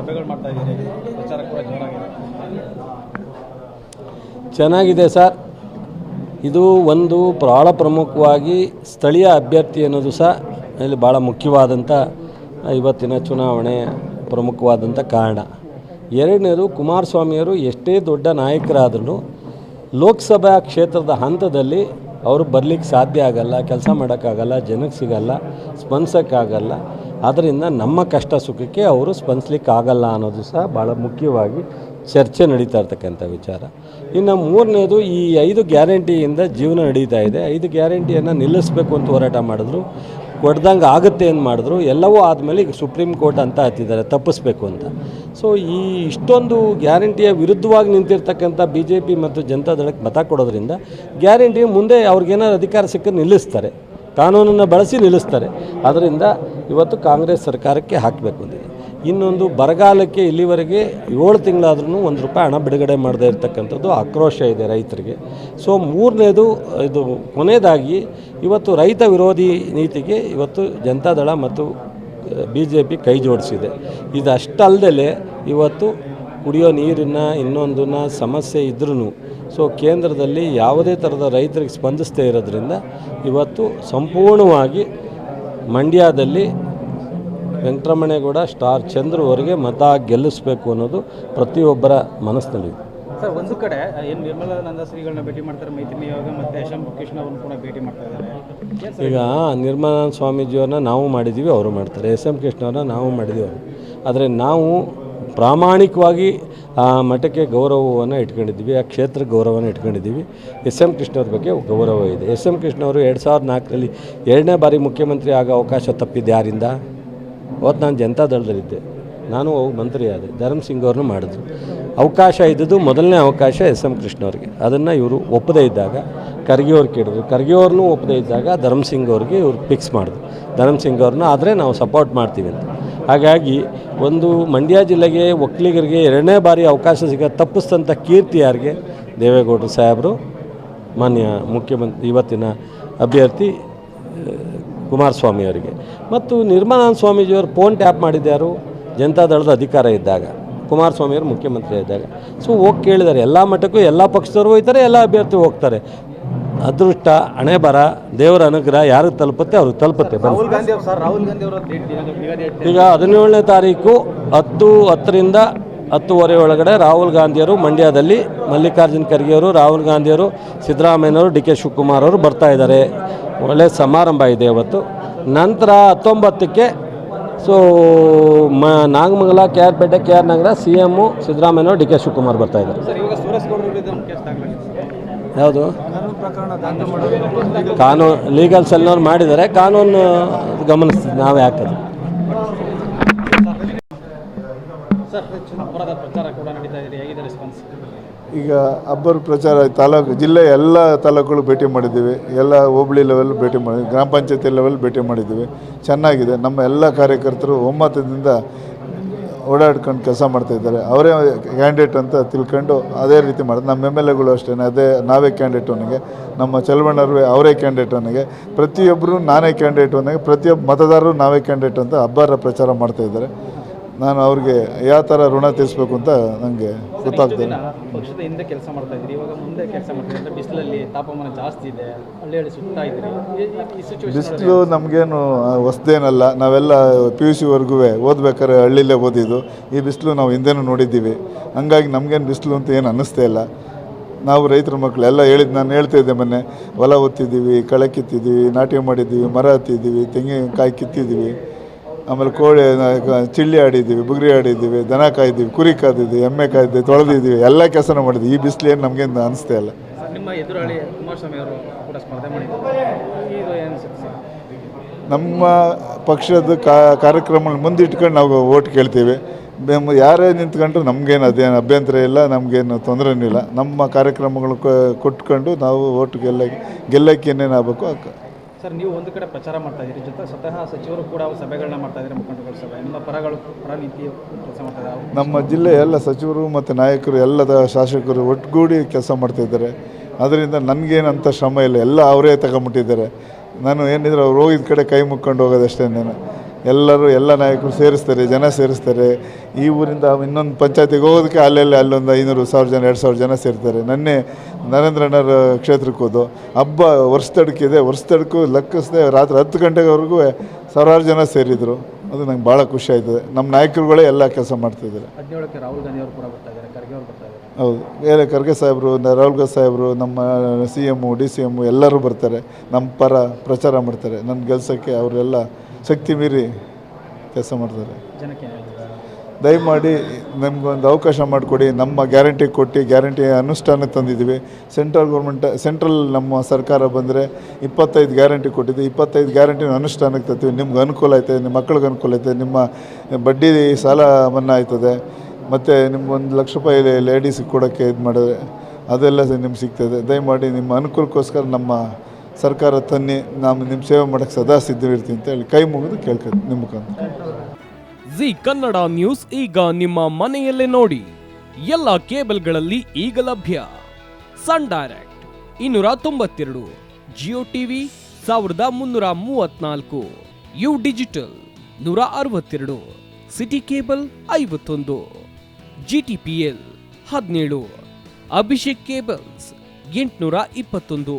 ಸಭೆಗಳು ಮಾಡ್ತಾ ಇದ್ದೀರಿ. ಪ್ರಚಾರ ಕೂಡ ಜೋರಾಗಿದೆ. ಚೆನ್ನಾಗಿದೆ ಸರ್. ಇದು ಒಂದು ಬಹಳ ಪ್ರಮುಖವಾಗಿ ಸ್ಥಳೀಯ ಅಭ್ಯರ್ಥಿ ಅನ್ನೋದು ಸಹ ಇಲ್ಲಿ ಭಾಳ ಮುಖ್ಯವಾದಂಥ ಇವತ್ತಿನ ಚುನಾವಣೆ ಪ್ರಮುಖವಾದಂಥ ಕಾರಣ. ಎರಡನೇದು ಕುಮಾರಸ್ವಾಮಿಯವರು ಎಷ್ಟೇ ದೊಡ್ಡ ನಾಯಕರಾದರೂ ಲೋಕಸಭಾ ಕ್ಷೇತ್ರದ ಹಂತದಲ್ಲಿ ಅವರು ಬರಲಿಕ್ಕೆ ಸಾಧ್ಯ ಆಗಲ್ಲ, ಕೆಲಸ ಮಾಡೋಕ್ಕಾಗಲ್ಲ, ಜನಕ್ಕೆ ಸಿಗಲ್ಲ, ಸ್ಪಂದಿಸೋಕ್ಕಾಗಲ್ಲ. ಆದ್ದರಿಂದ ನಮ್ಮ ಕಷ್ಟ ಸುಖಕ್ಕೆ ಅವರು ಸ್ಪಂದಿಸ್ಲಿಕ್ಕೆ ಆಗಲ್ಲ ಅನ್ನೋದು ಸಹ ಭಾಳ ಮುಖ್ಯವಾಗಿ ಚರ್ಚೆ ನಡೀತಾ ಇರ್ತಕ್ಕಂಥ ವಿಚಾರ. ಇನ್ನು ಮೂರನೇದು ಈ ಐದು ಗ್ಯಾರಂಟಿಯಿಂದ ಜೀವನ ನಡೀತಾ ಇದೆ. ಐದು ಗ್ಯಾರಂಟಿಯನ್ನು ನಿಲ್ಲಿಸಬೇಕು ಅಂತ ಹೋರಾಟ ಮಾಡಿದ್ರು. ಕೊಡ್ದಂಗೆ ಆಗುತ್ತೆ ಏನು ಮಾಡಿದ್ರು, ಎಲ್ಲವೂ ಆದಮೇಲೆ ಈಗ ಸುಪ್ರೀಂ ಕೋರ್ಟ್ ಅಂತ ಹತ್ತಿದ್ದಾರೆ ತಪ್ಪಿಸ್ಬೇಕು ಅಂತ. ಸೊ ಈ ಇಷ್ಟೊಂದು ಗ್ಯಾರಂಟಿಯ ವಿರುದ್ಧವಾಗಿ ನಿಂತಿರ್ತಕ್ಕಂಥ ಬಿ ಜೆ ಪಿ ಮತ್ತು ಜನತಾದಳಕ್ಕೆ ಮತ ಕೊಡೋದ್ರಿಂದ ಗ್ಯಾರಂಟಿ ಮುಂದೆ ಅವ್ರಿಗೇನಾದ್ರು ಅಧಿಕಾರ ಸಿಕ್ಕ ನಿಲ್ಲಿಸ್ತಾರೆ. ಕಾನೂನನ್ನು ಬಳಸಿ ನಿಲ್ಲಿಸ್ತಾರೆ. ಅದರಿಂದ ಇವತ್ತು ಕಾಂಗ್ರೆಸ್ ಸರ್ಕಾರಕ್ಕೆ ಹಾಕಬೇಕು ಅಂದಿದೆ ಇನ್ನೊಂದು ಬರಗಾಲಕ್ಕೆ ಇಲ್ಲಿವರೆಗೆ ಏಳು ತಿಂಗಳಾದ್ರೂ ಒಂದು ರೂಪಾಯಿ ಹಣ ಬಿಡುಗಡೆ ಮಾಡದೇ ಇರತಕ್ಕಂಥದ್ದು ಆಕ್ರೋಶ ಇದೆ ರೈತರಿಗೆ. ಸೊ ಮೂರನೇದು, ಇದು ಕೊನೆಯದಾಗಿ ಇವತ್ತು ರೈತ ವಿರೋಧಿ ನೀತಿಗೆ ಇವತ್ತು ಜನತಾದಳ ಮತ್ತು ಬಿ ಜೆ ಪಿ ಕೈ ಜೋಡಿಸಿದೆ. ಇದಷ್ಟಲ್ಲದೆ ಇವತ್ತು ಕುಡಿಯೋ ನೀರಿನ ಇನ್ನೊಂದನ್ನ ಸಮಸ್ಯೆ ಇದ್ರೂ ಸೊ ಕೇಂದ್ರದಲ್ಲಿ ಯಾವುದೇ ಥರದ ರೈತರಿಗೆ ಸ್ಪಂದಿಸದೇ ಇರೋದ್ರಿಂದ ಇವತ್ತು ಸಂಪೂರ್ಣವಾಗಿ ಮಂಡ್ಯದಲ್ಲಿ ವೆಂಕಟರಮಣೇಗೌಡ ಸ್ಟಾರ್ ಚಂದ್ರು ಅವರಿಗೆ ಮತ ಗೆಲ್ಲಿಸಬೇಕು ಅನ್ನೋದು ಪ್ರತಿಯೊಬ್ಬರ ಮನಸ್ಸಿನಲ್ಲಿದೆ ಸರ್ ಒಂದು ಕಡೆ ಏನು ನಿರ್ಮಲಾನಂದ ಶ್ರೀಗಳನ್ನ ಭೇಟಿ ಮಾಡ್ತಾರೆ ಮೈತ್ರಿ ನಿಯೋಗ ಮತ್ತು ಎಸ್ ಎಂ ಕೃಷ್ಣ ಅವ್ರನ್ನ ಕೂಡ ಭೇಟಿ ಮಾಡ್ತಾ ಇದ್ದಾರೆ. ಈಗ ನಿರ್ಮಲಾನಂದ ಸ್ವಾಮೀಜಿಯವ್ರನ್ನ ನಾವು ಮಾಡಿದ್ದೀವಿ ಅವರು ಮಾಡ್ತಾರೆ. ಎಸ್ ಎಂ ಕೃಷ್ಣವ್ರನ್ನ ನಾವು ಮಾಡಿದ್ದೀವಿ ಅವರು. ಆದರೆ ನಾವು ಪ್ರಾಮಾಣಿಕವಾಗಿ ಆ ಮಠಕ್ಕೆ ಗೌರವವನ್ನು ಇಟ್ಕೊಂಡಿದ್ದೀವಿ ಆ ಕ್ಷೇತ್ರ ಗೌರವವನ್ನು ಇಟ್ಕೊಂಡಿದ್ದೀವಿ. ಎಸ್ ಎಂ ಕೃಷ್ಣವ್ರ ಬಗ್ಗೆ ಗೌರವ ಇದೆ. ಎಸ್ ಎಂ ಕೃಷ್ಣವರು ಎರಡು ಸಾವಿರದ ನಾಲ್ಕರಲ್ಲಿ ಎರಡನೇ ಬಾರಿ ಮುಖ್ಯಮಂತ್ರಿ ಆಗೋ ಅವಕಾಶ ತಪ್ಪಿದ್ದು ಯಾರಿಂದ ಅವತ್ತು ನಾನು ಜನತಾದಳದಲ್ಲಿದ್ದೆ ನಾನು ಹೋಗಿ ಮಂತ್ರಿ ಆದೆ ಧರ್ಮ್ ಸಿಂಗ್ ಅವ್ರನ್ನೂ ಮಾಡಿದ್ರು ಅವಕಾಶ ಇದ್ದದ್ದು ಮೊದಲನೇ ಅವಕಾಶ ಎಸ್ ಎಂ ಕೃಷ್ಣವ್ರಿಗೆ ಅದನ್ನು ಇವರು ಒಪ್ಪದೇ ಇದ್ದಾಗ, ಖರ್ಗೆ ಅವ್ರು ಕೇಳಿದ್ರು. ಖರ್ಗೆ ಅವ್ರನ್ನೂ ಒಪ್ಪದೇ ಇದ್ದಾಗ ಧರ್ಮ್ ಸಿಂಗ್ ಅವ್ರಿಗೆ ಇವ್ರು ಫಿಕ್ಸ್ ಮಾಡಿದ್ರು. ಧರ್ಮ್ ಸಿಂಗ್ ಅವ್ರನ್ನ ಆದರೆ ನಾವು ಸಪೋರ್ಟ್ ಮಾಡ್ತೀವಿ ಅಂತ. ಹಾಗಾಗಿ ಒಂದು ಮಂಡ್ಯ ಜಿಲ್ಲೆಗೆ ಒಕ್ಕಲಿಗರಿಗೆ ಎರಡನೇ ಬಾರಿ ಅವಕಾಶ ಸಿಗ ತಪ್ಪಿಸ್ತಂಥ ಕೀರ್ತಿ ಯಾರಿಗೆ? ದೇವೇಗೌಡರು ಸಾಹೇಬರು, ಮಾನ್ಯ ಮುಖ್ಯಮಂತ್ರಿ, ಇವತ್ತಿನ ಅಭ್ಯರ್ಥಿ ಕುಮಾರಸ್ವಾಮಿ ಅವರಿಗೆ. ಮತ್ತು ನಿರ್ಮಲಾನಂದ ಸ್ವಾಮೀಜಿಯವರು ಫೋನ್ ಟ್ಯಾಪ್ ಮಾಡಿದ್ಯಾರು ಜನತಾದಳದ ಅಧಿಕಾರ ಇದ್ದಾಗ ಕುಮಾರಸ್ವಾಮಿಯವರು ಮುಖ್ಯಮಂತ್ರಿ ಇದ್ದಾಗ. ಸೊ ಹೋಗಿ ಕೇಳಿದ್ದಾರೆ ಎಲ್ಲ ಮಟ್ಟಕ್ಕೂ ಎಲ್ಲ ಪಕ್ಷದವರು ಹೋಗ್ತಾರೆ ಎಲ್ಲ ಅಭ್ಯರ್ಥಿ ಹೋಗ್ತಾರೆ. ಅದೃಷ್ಟ ಹಣೆ ಬರ ದೇವರ ಅನುಗ್ರಹ ಯಾರಿಗೆ ತಲುಪುತ್ತೆ ಅವ್ರಿಗೆ ತಲುಪುತ್ತೆ. ಈಗ ಹದಿನೇಳನೇ ತಾರೀಕು ಹತ್ತು ಹತ್ತರಿಂದ ಹತ್ತುವರೆ ಒಳಗಡೆ ರಾಹುಲ್ ಗಾಂಧಿಯವರು ಮಂಡ್ಯದಲ್ಲಿ ಮಲ್ಲಿಕಾರ್ಜುನ್ ಖರ್ಗೆಯವರು ರಾಹುಲ್ ಗಾಂಧಿಯವರು ಸಿದ್ದರಾಮಯ್ಯನವರು ಡಿ ಕೆ ಶಿವಕುಮಾರ್ ಅವರು ಬರ್ತಾ ಇದ್ದಾರೆ. ಒಳ್ಳೆಯ ಸಮಾರಂಭ ಇದೆ ಇವತ್ತು ನಂತರ ಹತ್ತೊಂಬತ್ತಕ್ಕೆ ಸೊ ಮ Nagamangala K R Pete K R Nagar C M ಸಿದ್ದರಾಮಯ್ಯನವರು ಡಿ ಕೆ ಶಿವಕುಮಾರ್ ಬರ್ತಾ ಇದ್ದಾರೆ. ಯಾವುದು? ಕಾನೂನು ಲೀಗಲ್ ಸೆಲ್ನವ್ರು ಮಾಡಿದ್ದಾರೆ. ಕಾನೂನು ಗಮನಿಸ್ತೀವಿ ನಾವೇ ಹಾಕೋದು ಸರ್ ಅಪರಾಧ ಪ್ರಚಾರ ಕೂಡ ನಡೀತಾ ಇದೆ. ಹೇಗಿದೆ ರೆಸ್ಪಾನ್ಸ್ ಈಗ ಅಬ್ಬರ ಪ್ರಚಾರ ತಾಲೂಕು, ಜಿಲ್ಲೆ ಎಲ್ಲ ತಾಲೂಕುಗಳು ಭೇಟಿ ಮಾಡಿದ್ದೀವಿ. ಎಲ್ಲ ಹೋಬಳಿ ಲೆವೆಲ್ ಭೇಟಿ ಮಾಡಿ, ಗ್ರಾಮ ಪಂಚಾಯತಿ ಲೆವೆಲ್ ಭೇಟಿ ಮಾಡಿದ್ದೀವಿ. ಚೆನ್ನಾಗಿದೆ. ನಮ್ಮ ಎಲ್ಲ ಕಾರ್ಯಕರ್ತರು ಒಮ್ಮತದಿಂದ ಓಡಾಡ್ಕೊಂಡು ಕೆಲಸ ಮಾಡ್ತಾಯಿದ್ದಾರೆ ಅವರೇ ಕ್ಯಾಂಡಿಡೇಟ್ ಅಂತ ತಿಳ್ಕೊಂಡು ಅದೇ ರೀತಿ ಮಾಡೋದು ನಮ್ಮ ಎಂ ಎಲ್ ಎಗಳು ಅಷ್ಟೇ, ಅದೇ ನಾವೇ ಕ್ಯಾಂಡಿಡೇಟ್ ಅವನಿಗೆ, ನಮ್ಮ ಚಲವಣ್ಣರು ಅವರೇ ಕ್ಯಾಂಡಿಡೇಟ್ ಅವನಿಗೆ ಪ್ರತಿಯೊಬ್ಬರು ನಾನೇ ಕ್ಯಾಂಡಿಡೇಟ್ ಅವನಿಗೆ, ಪ್ರತಿಯೊಬ್ಬ ಮತದಾರರು ನಾವೇ ಕ್ಯಾಂಡಿಡೇಟ್ ಅಂತ ಅಬ್ಬರ ಪ್ರಚಾರ ಮಾಡ್ತಾಯಿದ್ದಾರೆ ನಾನು ಅವ್ರಿಗೆ ಯಾವ ಥರ ಋಣ ತೀರಿಸ್ಬೇಕು ಅಂತ ನನಗೆ ಗೊತ್ತಾಗ್ತದೆ ಪಕ್ಷದ ಹಿಂದೆ ಕೆಲಸ ಮಾಡ್ತಾ ಇದ್ರಿ ಇವಾಗ ಮುಂದೆ ಕೆಲಸ ಮಾಡ್ತಾ ಇದ್ರೆ ಬಿಸಿಲಲ್ಲಿ ತಾಪಮಾನ ಜಾಸ್ತಿ ಇದೆ ಹಳ್ಳಿ ಹಳ್ಳಿ ಸುತ್ತಾ ಇದ್ರಿ ಬಿಸಿಲು ನಮಗೇನು ಹೊಸ್ದೇನಲ್ಲ ನಾವೆಲ್ಲ ಪಿ ಯು ಸಿವರೆಗೂ ಓದ್ಬೇಕಾದ್ರೆ ಹಳ್ಳಿಲೇ ಓದಿದ್ದು. ಈ ಬಿಸಿಲು ನಾವು ಹಿಂದೆನೂ ನೋಡಿದ್ದೀವಿ. ಹಂಗಾಗಿ ನಮಗೇನು ಬಿಸಿಲು ಅಂತ ಏನು ಅನ್ನಿಸ್ತೇ ಇಲ್ಲ. ನಾವು ರೈತರ ಮಕ್ಕಳು ಎಲ್ಲ ಹೇಳಿದ್ದು ನಾನು ಹೇಳ್ತಾ ಇದ್ದೆ ಮೊನ್ನೆ. ಹೊಲ ಒತ್ತಿದ್ದೀವಿ ಕಳೆ ಕಿತ್ತಿದ್ದೀವಿ ನಾಟಿ ಮಾಡಿದ್ದೀವಿ ಮರ ಹತ್ತಿದ್ದೀವಿ ತೆಂಗಿನಕಾಯಿ ಕಿತ್ತಿದ್ದೀವಿ. ಆಮೇಲೆ ಕೋಳಿ ಚಿಳ್ಳಿ ಆಡಿದ್ದೀವಿ ಬುಗ್ರಿ ಆಡಿದ್ದೀವಿ ದನ ಕಾಯ್ದೀವಿ ಕುರಿ ಕಾದಿದ್ದೀವಿ ಎಮ್ಮೆ ಕಾಯ್ದಿದ್ದೀವಿ ತೊಳೆದಿದ್ದೀವಿ ಎಲ್ಲ ಕೆಲಸನೂ ಮಾಡಿದ್ವಿ. ಈ ಬಿಸಿಲು ಏನು ನಮಗೆ ಅನಿಸ್ತಾ ಇಲ್ಲ. ನಿಮ್ಮ ಪಕ್ಷದ ಕಾರ್ಯಕ್ರಮ ಮುಂದಿಟ್ಕೊಂಡು ನಾವು ಓಟ್ ಕೇಳ್ತೀವಿ. ಯಾರೇ ನಿಂತ್ಕೊಂಡ್ರು ನಮಗೇನು ಅದೇನು ಅಭ್ಯಂತರ ಇಲ್ಲ ನಮಗೇನು ತೊಂದರೆನೂ ಇಲ್ಲ. ನಮ್ಮ ಕಾರ್ಯಕ್ರಮಗಳು ಕೊಟ್ಕೊಂಡು ನಾವು ಓಟ್ ಗೆಲ್ಲ ಗೆಲ್ಲಕ್ಕೆ ಏನೇನು ಆಗಬೇಕು ಅಕ್ಕ. ಸರ್, ನೀವು ಒಂದು ಕಡೆ ಪ್ರಚಾರ ಮಾಡ್ತಾ ಇದ್ದೀರಿ. ಜೊತೆ ಸ್ವತಃ ಸಚಿವರು ಕೂಡ ಸಭೆಗಳನ್ನ ಮಾಡ್ತಾ ಇದ್ದಾರೆ, ಮುಖಂಡರುಗಳ ಸಭೆ. ನಿಮ್ಮ ಪರಗಳು ಪರ ಕೆಲಸ ಮಾಡ್ತಾ ಇದ್ದಾರೆ. ನಮ್ಮ ಜಿಲ್ಲೆ ಎಲ್ಲ ಸಚಿವರು ಮತ್ತು ನಾಯಕರು, ಎಲ್ಲದ ಶಾಸಕರು ಒಟ್ಟುಗೂಡಿ ಕೆಲಸ ಮಾಡ್ತಾಯಿದ್ದಾರೆ ಅದರಿಂದ ನನಗೇನಂತ ಶ್ರಮ ಇಲ್ಲ. ಎಲ್ಲ ಅವರೇ ತಗೊಂಬಿಟ್ಟಿದ್ದಾರೆ. ನಾನು ಏನಿದ್ರೆ ಅವ್ರು ಹೋಗಿದ ಕಡೆ ಕೈ ಮುಕ್ಕೊಂಡು ಹೋಗೋದಷ್ಟೇ ನಾನು. ಎಲ್ಲರೂ ಎಲ್ಲ ನಾಯಕರು ಸೇರಿಸ್ತಾರೆ ಜನ ಸೇರಿಸ್ತಾರೆ. ಈ ಊರಿಂದ ಇನ್ನೊಂದು ಪಂಚಾಯತಿಗೆ ಹೋಗೋದಕ್ಕೆ ಅಲ್ಲೆಲ್ಲಿ ಅಲ್ಲೊಂದು ಐನೂರು ಸಾವಿರ ಜನ ಎರಡು ಸಾವಿರ ಜನ ಸೇರ್ತಾರೆ. ನನ್ನೆ ನರೇಂದ್ರಣ್ಣರ ಕ್ಷೇತ್ರಕ್ಕೆ ಹೋದು ಹಬ್ಬ ವರ್ಷದಡ್ಕಿದೆ ವರ್ಷದಡ್ಕು ಲೆಕ್ಕಿಸದೆ ರಾತ್ರಿ ಹತ್ತು ಗಂಟೆವರೆಗೂ ಸಾವಿರಾರು ಜನ ಸೇರಿದರು. ಅದು ನಂಗೆ ಭಾಳ ಖುಷಿ ಆಯ್ತದೆ. ನಮ್ಮ ನಾಯಕರುಗಳೇ ಎಲ್ಲ ಕೆಲಸ ಮಾಡ್ತಿದ್ದಾರೆ ಹದಿನೇಳಕ್ಕೆ ರಾಹುಲ್ ಗಾಂಧಿ ಅವರು ಕೂಡ ಬರ್ತಾ ಇದ್ದಾರೆ ಖರ್ಗೆ ಅವರು ಬರ್ತಾ ಇದ್ದಾರೆ. ಹೌದು. ಬೇರೆ ಖರ್ಗೆ ಸಾಹೇಬರು ರಾಹುಲ್ ಗಾಂಧಿ ಸಾಹೇಬರು ನಮ್ಮ C M D C M ಎಲ್ಲರೂ ಬರ್ತಾರೆ. ನಮ್ಮ ಪರ ಪ್ರಚಾರ ಮಾಡ್ತಾರೆ. ನನ್ನ ಕೆಲಸಕ್ಕೆ ಅವರೆಲ್ಲ ಶಕ್ತಿ ಮೀರಿ ಕೆಲಸ ಮಾಡ್ತಾರೆ. ದಯಮಾಡಿ ನಮಗೊಂದು ಅವಕಾಶ ಮಾಡಿಕೊಡಿ ನಮ್ಮ ಗ್ಯಾರಂಟಿ ಕೊಟ್ಟು ಗ್ಯಾರಂಟಿ ಅನುಷ್ಠಾನಕ್ಕೆ ತಂದಿದ್ದೀವಿ. ಸೆಂಟ್ರಲ್ ಗೌರ್ಮೆಂಟ್ ಸೆಂಟ್ರಲ್ ನಮ್ಮ ಸರ್ಕಾರ ಬಂದರೆ ಇಪ್ಪತ್ತೈದು ಗ್ಯಾರಂಟಿ ಕೊಟ್ಟಿದ್ದು ಇಪ್ಪತ್ತೈದು ಗ್ಯಾರಂಟಿನ ಅನುಷ್ಠಾನಕ್ಕೆ ತರ್ತೀವಿ. ನಿಮ್ಗೆ ಅನುಕೂಲ ಆಯ್ತದೆ ನಿಮ್ಮ ಮಕ್ಕಳಿಗೆ ಅನುಕೂಲ ಐತೆ ನಿಮ್ಮ ಬಡ್ಡಿ ಸಾಲ ಮನ್ನಾ ಆಯ್ತದೆ ಮತ್ತು ನಿಮ್ಗೊಂದು ಲಕ್ಷ ರೂಪಾಯಿ ಲೇಡೀಸಿಗೆ ಕೊಡೋಕ್ಕೆ ಇದು ಮಾಡಿದ್ರೆ ಅದೆಲ್ಲ ನಿಮ್ಗೆ ಸಿಗ್ತದೆ. ದಯಮಾಡಿ ನಿಮ್ಮ ಅನುಕೂಲಕ್ಕೋಸ್ಕರ ನಮ್ಮ ಸರ್ಕಾರ ತನ್ನಿ ನಾನು ನಿಮ್ಮ ಸೇವೆ ಮಾಡಕ್ಕೆ ಸದಾ ಸಿದ್ಧವಿರ್ತೀನಿ ಅಂತ ಹೇಳಿ ಕೈ ಮುಗಿದು ಕೇಳ್ಕೊಂಡು ನಿಮ್ಮ ಮುಖಾಂತರ. ಜಿ ಕನ್ನಡ ನ್ಯೂಸ್ ಈಗ ನಿಮ್ಮ ಮನೆಯಲ್ಲೇ ನೋಡಿ. ಎಲ್ಲ ಕೇಬಲ್ಗಳಲ್ಲಿ ಈಗ ಲಭ್ಯ. ಸನ್ ಡೈರೆಕ್ಟ್ ಇನ್ನೂರ ತೊಂಬತ್ತೆರಡು, ಜಿಯೋ ಟಿವಿ ಸಾವಿರದ ಮುನ್ನೂರ ಮೂವತ್ನಾಲ್ಕು, ಯು ಡಿಜಿಟಲ್ ನೂರ ಅರವತ್ತೆರಡು, ಸಿಟಿ ಕೇಬಲ್ ಐವತ್ತೊಂದು ಜಿ ಟಿ ಪಿ ಎಲ್ ಹದಿನೇಳು, ಅಭಿಷೇಕ್ ಕೇಬಲ್ಸ್ ಎಂಟುನೂರ ಇಪ್ಪತ್ತೊಂದು.